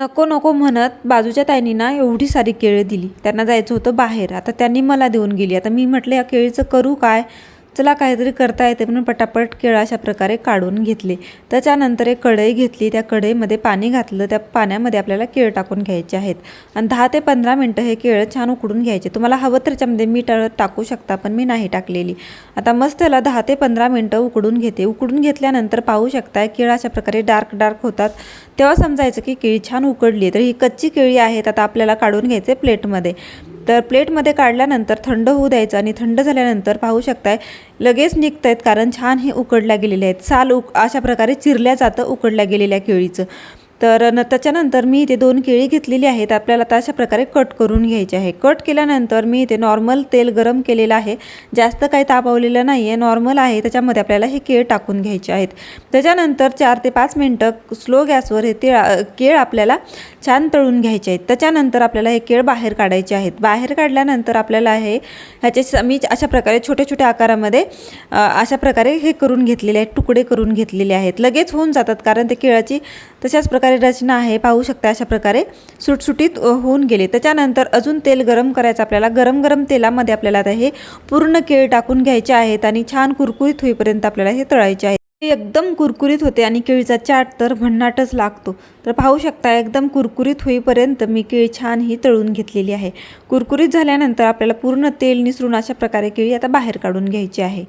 नको नको म्हणत बाजूच्या ताईंनी ना एवढी सारी केळं दिली. त्यांना जायचं होतं बाहेर. आता त्यांनी मला देऊन गेली. आता मी म्हटलं या केळीचं करू काय? चला काहीतरी करता येते म्हणून पटापट केळं अशा प्रकारे काढून घेतले. त्याच्यानंतर एक कढई घेतली. त्या कढईमध्ये पाणी घातलं. त्या पाण्यामध्ये आपल्याला केळं टाकून घ्यायचे आहेत. आणि दहा ते पंधरा मिनटं हे केळं छान उकडून घ्यायचे. तुम्हाला हवं तर त्याच्यामध्ये मीठ टाकू शकता पण मी नाही टाकलेली. आता मस्त त्याला दहा ते पंधरा मिनटं उकडून घेते. उकडून घेतल्यानंतर पाहू शकता केळं अशा प्रकारे डार्क डार्क होतात. तेव्हा समजायचं की केळी छान उकडली तर ही कच्ची केळी आहेत. आता आपल्याला काढून घ्यायचे प्लेटमध्ये. तर प्लेटमध्ये काढल्यानंतर थंड होऊ द्यायचं आणि थंड झाल्यानंतर पाहू शकताय लगेच निघत आहेत कारण छान हे उकडल्या गेलेले आहेत. साल उक अशा प्रकारे चिरल्या जातं उकडल्या गेलेल्या केळीचं. तर न त्याच्यानंतर मी इथे दोन केळी घेतलेली आहेत. आपल्याला आता अशा प्रकारे कट करून घ्यायचे आहे. कट केल्यानंतर मी इथे नॉर्मल तेल गरम केलेलं आहे. जास्त काही तापवलेलं नाही आहे नॉर्मल आहे. त्याच्यामध्ये आपल्याला हे केळ टाकून घ्यायचे आहेत. त्याच्यानंतर चार ते पाच मिनटं स्लो गॅसवर हे तेळ केळ आपल्याला छान तळून घ्यायचे आहेत. त्याच्यानंतर आपल्याला हे केळ बाहेर काढायचे आहेत. बाहेर काढल्यानंतर आपल्याला हे ह्याचे मी अशा प्रकारे छोट्या छोट्या आकारामध्ये अशा प्रकारे हे करून घेतलेले आहेत. तुकडे करून घेतलेले आहेत. लगेच होऊन जातात कारण ते केळाची तशाच प्रकारे रचना आहे पाहू शकता अशा प्रकारे सुटसुटीत होऊन गेले. त्याच्यानंतर अजून तेल गरम करायचं आपल्याला. गरम गरम तेलामध्ये आपल्याला आता हे पूर्ण केळ टाकून घ्यायचे आहेत आणि छान कुरकुरीत होईपर्यंत आपल्याला हे तळायचे आहे. ते एकदम कुरकुरीत होते आणि केळीचा चाट तर भन्नाटच लागतो. तर पाहू शकता एकदम कुरकुरीत होईपर्यंत मी केळी छान ही तळून घेतलेली आहे. कुरकुरीत झाल्यानंतर आपल्याला पूर्ण तेल निसरून अशा प्रकारे केळी आता बाहेर काढून घ्यायची आहे.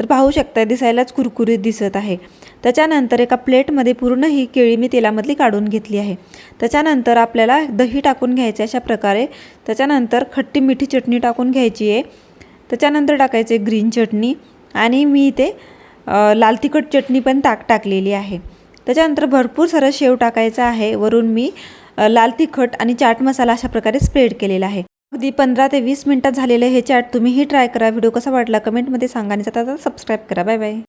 तर पाहू शकता दिसायलाच कुरकुरीत दिसत आहे. त्याच्यानंतर एका प्लेटमध्ये पूर्ण ही केळी मी तेलामधली काढून घेतली आहे. त्याच्यानंतर आपल्याला दही टाकून घ्यायचे अशा प्रकारे. त्याच्यानंतर खट्टी मिठी चटणी टाकून घ्यायची आहे. त्याच्यानंतर टाकायचे ग्रीन चटणी आणि मी इथे लाल तिखट चटणी पण ताक टाकलेली आहे. त्याच्यानंतर भरपूर सारं शेव टाकायचं आहे. वरून मी लाल तिखट आणि चाट मसाला अशा प्रकारे स्प्रेड केलेला आहे. अगदी पंधरा ते वीस मिनटात झालेलं हे चाट तुम्हीही ट्राय करा. व्हिडिओ कसा वाटला कमेंटमध्ये सांगा आणि आता सबस्क्राईब करा. Bye bye.